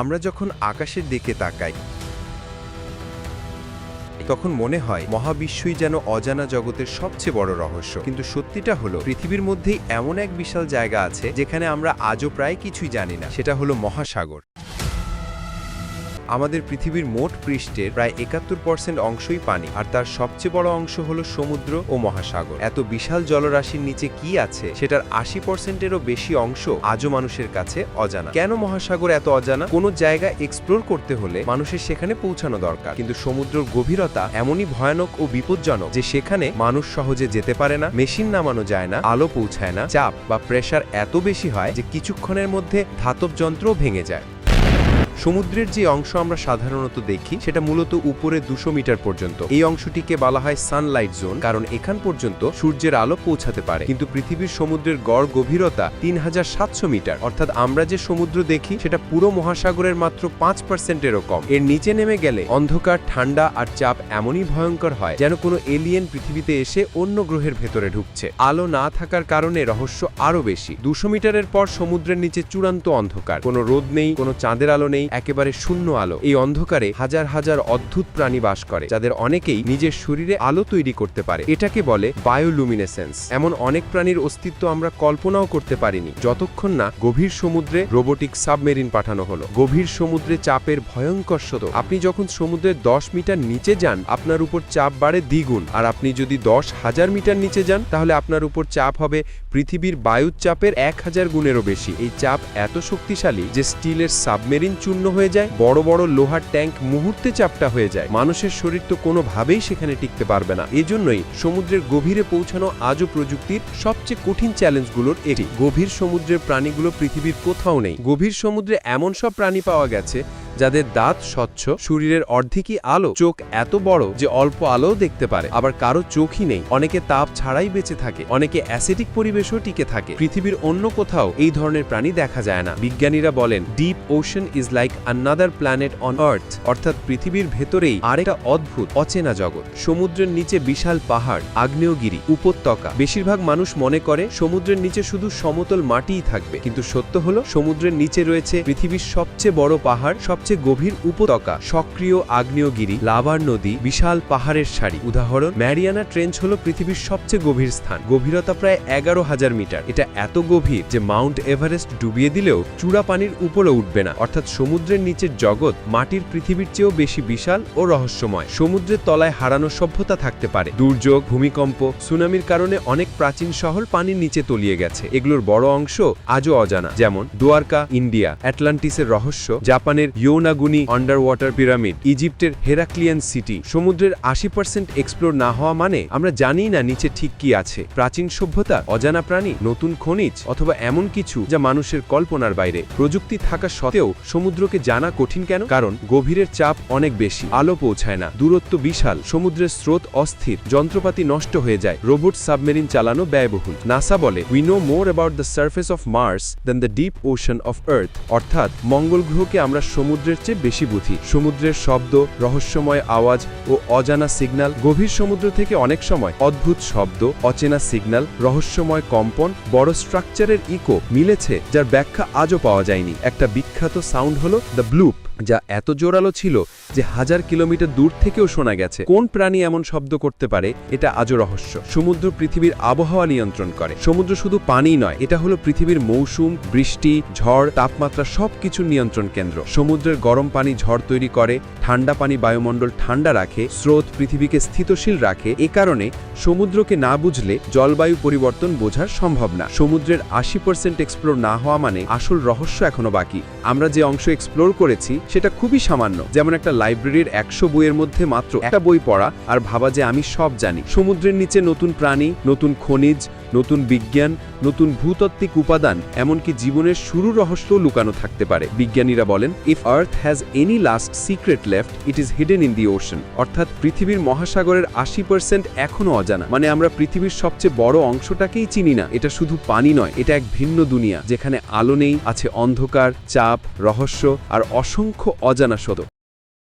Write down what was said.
আমরা যখন আকাশের দিকে তাকাই, তখন মনে হয় মহাবিশ্বই যেন অজানা জগতের সবচেয়ে বড় রহস্য। কিন্তু সত্যিটা হলো, পৃথিবীর মধ্যেই এমন এক বিশাল জায়গা আছে যেখানে আমরা আজও প্রায় কিছুই জানি না। সেটা হলো মহাসাগর। আমাদের পৃথিবীর মোট পৃষ্ঠের প্রায় একাত্তর পার্সেন্ট অংশই পানি, আর তার সবচেয়ে বড় অংশ হলো সমুদ্র ও মহাসাগর। এত বিশাল জলরাশির নিচে কি আছে, সেটার আশি পার্সেন্টেরও বেশি অংশ আজও মানুষের কাছে অজানা। কেন মহাসাগর এত অজানা? কোনো জায়গা এক্সপ্লোর করতে হলে মানুষের সেখানে পৌঁছানো দরকার। কিন্তু সমুদ্রের গভীরতা এমনই ভয়ানক ও বিপজ্জনক যে সেখানে মানুষ সহজে যেতে পারে না, মেশিন নামানো যায় না, আলো পৌঁছায় না, চাপ বা প্রেশার এত বেশি হয় যে কিছুক্ষণের মধ্যে ধাতব যন্ত্রও ভেঙে যায়। সমুদ্রের যে অংশ আমরা সাধারণত দেখি, সেটা মূলত উপরে দুশো মিটার পর্যন্ত। এই অংশটিকে বলা হয় সানলাইট জোন, কারণ এখান পর্যন্ত সূর্যের আলো পৌঁছাতে পারে। কিন্তু পৃথিবীর সমুদ্রের গড় গভীরতা তিন হাজার সাতশো মিটার। অর্থাৎ আমরা যে সমুদ্র দেখি, সেটা পুরো মহাসাগরের মাত্র পাঁচ পার্সেন্টেরও কম। এর নিচে নেমে গেলে অন্ধকার, ঠান্ডা আর চাপ এমনই ভয়ঙ্কর হয় যেন কোনো এলিয়েন পৃথিবীতে এসে অন্য গ্রহের ভেতরে ঢুকছে। আলো না থাকার কারণে রহস্য আরও বেশি। দুশো মিটারের পর সমুদ্রের নিচে চূড়ান্ত অন্ধকার। কোনো রোদ নেই, কোনো চাঁদের আলো নেই একেবারে শূন্য আলো। এই অন্ধকারে হাজার হাজার অদ্ভুত প্রাণী বাস করে, যাদের অনেকেই নিজের শরীরে আলো তৈরি করতে পারে। এটাকে বলে বায়োলুমিনেসেন্স এমন অনেক প্রাণীর অস্তিত্ব আমরা কল্পনাও করতে পারিনি। যতক্ষণ না গভীর সমুদ্রে রোবোটিক সাবমেরিন পাঠানো হলো। গভীর সমুদ্রে চাপের ভয়ঙ্কর শত আপনি যখন সমুদ্রের দশ মিটার নিচে যান, আপনার উপর চাপ বাড়ে দ্বিগুণ। আর আপনি যদি দশ হাজার মিটার নিচে যান, তাহলে আপনার উপর চাপ হবে পৃথিবীর বায়ুর চাপের এক হাজার গুণেরও বেশি। এই চাপ এত শক্তিশালী যে স্টিলের সাবমেরিন চূর্ণ হয়ে যায়, বড় বড় লোহার ট্যাঙ্ক মুহূর্তে চাপটা হয়ে যায়। মানুষের শরীর তো কোনোভাবেই সেখানে টিকতে পারবে না। এজন্যই সমুদ্রের গভীরে পৌঁছানো আজও প্রযুক্তির সবচেয়ে কঠিন চ্যালেঞ্জগুলোর এটি। গভীর সমুদ্রের প্রাণীগুলো পৃথিবীর কোথাও নেই। গভীর সমুদ্রে এমন সব প্রাণী পাওয়া গেছে যাদের দাঁত স্বচ্ছ, শরীরের অর্ধেকই আলো, চোখ এত বড় যে অল্প আলোও দেখতে পারে। আবার কারও চোখই নেই। অনেকে তাপ ছাড়াই বেঁচে থাকে। অনেকে অ্যাসিডিক পরিবেশও টিকে থাকে। পৃথিবীর অন্য কোথাও এই ধরনের প্রাণী দেখা যায় না। বিজ্ঞানীরা বলেন deep ocean is like another planet on earth অর্থাৎ পৃথিবীর ভেতরেই আরেকটা অদ্ভুত, অচেনা জগৎ। সমুদ্রের নিচে বিশাল পাহাড়, আগ্নেয়গিরি, উপত্যকা। বেশিরভাগ মানুষ মনে করে, সমুদ্রের নিচে শুধু সমতল মাটিই থাকবে। কিন্তু সত্য হলো, সমুদ্রের নিচে রয়েছে পৃথিবীর সবচেয়ে বড় পাহাড় সবচেয়ে গভীর উপত্যকা সক্রিয় আগ্নেয়গিরি, লাভার নদী, বিশাল পাহাড়ের সারি। উদাহরণ, ম্যারিয়ানা ট্রেঞ্চ হল পৃথিবীর সবচেয়ে গভীর স্থান। গভীরতা প্রায় এগারো হাজার মিটার। এটা এত গভীর যে মাউন্ট এভারেস্ট ডুবিয়ে দিলেও চূড়া পানির উপরে উঠবে না। অর্থাৎ সমুদ্রের নিচের জগৎ মাটির পৃথিবীর চেয়েও বেশি বিশাল ও রহস্যময়। সমুদ্রের তলায় হারানো সভ্যতা থাকতে পারে। দুর্যোগ, ভূমিকম্প, সুনামির কারণে অনেক প্রাচীন শহর পানির নিচে তলিয়ে গেছে। এগুলোর বড় অংশ আজও অজানা। যেমন দোয়ারকা ইন্ডিয়া অ্যাটলান্টিসের রহস্য, জাপানের ইয়োনাগুনি আন্ডার ওয়াটার পিরামিড, ইজিপ্টের হেরাক্লিয়ান সিটি। সমুদ্রের আশি পার্সেন্ট এক্সপ্লোর না হওয়া মানে আমরা জানি না নিচে ঠিক কি আছে। প্রাচীন সভ্যতা, অজানা প্রাণী, নতুন খনিজ অথবা এমন কিছু যা মানুষের কল্পনার বাইরে। প্রযুক্তি থাকা সত্ত্বেও সমুদ্রকে জানা কঠিন কেন? কারণ গভীরের চাপ অনেক বেশি, আলো পৌঁছায় না, দূরত্ব বিশাল, সমুদ্রের স্রোত অস্থির, যন্ত্রপাতি নষ্ট হয়ে যায়, রোবট সাবমেরিন চালানো ব্যয়বহুল। নাসা বলে we know more about the surface of Mars than the deep ocean of earth অর্থাৎ মঙ্গল গ্রহকে আমরা সমুদ্রের চেয়ে বেশি বুঝি সমুদ্রের শব্দ, রহস্যময় আওয়াজ ও অজানা সিগনাল গভীর সমুদ্র থেকে অনেক সময় অদ্ভুত শব্দ, অচেনা সিগনাল, রহস্যময় কম্পন, বড় স্ট্রাকচারের ইকো মিলেছে, যার ব্যাখ্যা আজও পাওয়া যায়নি। একটা বিখ্যাত সাউন্ড হলো দ্য ব্লুপ। যা এত জোরালো ছিল যে হাজার কিলোমিটার দূর থেকেও শোনা গেছে। কোন প্রাণী এমন শব্দ করতে পারে? এটা আজও রহস্য। সমুদ্র পৃথিবীর আবহাওয়া নিয়ন্ত্রণ করে। সমুদ্র শুধু পানি নয়, এটা হলো পৃথিবীর মৌসুম, বৃষ্টি, ঝড়, তাপমাত্রা সব সবকিছুর নিয়ন্ত্রণ কেন্দ্র। সমুদ্রের গরম পানি ঝড় তৈরি করে, ঠান্ডা পানি বায়ুমণ্ডল ঠান্ডা রাখে, স্রোত পৃথিবীকে স্থিতশীল রাখে। এ কারণে সমুদ্রকে না বুঝলে জলবায়ু পরিবর্তন বোঝার সম্ভব না। সমুদ্রের আশি পার্সেন্ট এক্সপ্লোর না হওয়া মানে আসল রহস্য এখনও বাকি। আমরা যে অংশ এক্সপ্লোর করেছি সেটা খুবই সামান্য। যেমন একটা লাইব্রেরির একশো বইয়ের মধ্যে মাত্র একটা বই পড়া আর ভাবা যে আমি সব জানি। সমুদ্রের নিচে নতুন প্রাণী, নতুন খনিজ, নতুন বিজ্ঞান, নতুন ভূতাত্ত্বিক উপাদান, এমনকি জীবনের শুরু রহস্যও লুকানো থাকতে পারে। বিজ্ঞানীরা বলেন if earth has any last secret left it is hidden in the ocean অর্থাৎ পৃথিবীর মহাসাগরের আশি পার্সেন্ট এখনও অজানা। মানে আমরা পৃথিবীর সবচেয়ে বড় অংশটাকেই চিনি না। এটা শুধু পানি নয়, এটা এক ভিন্ন দুনিয়া, যেখানে আলো নেই, আছে অন্ধকার, চাপ, রহস্য আর অসংখ্য অজানা সদ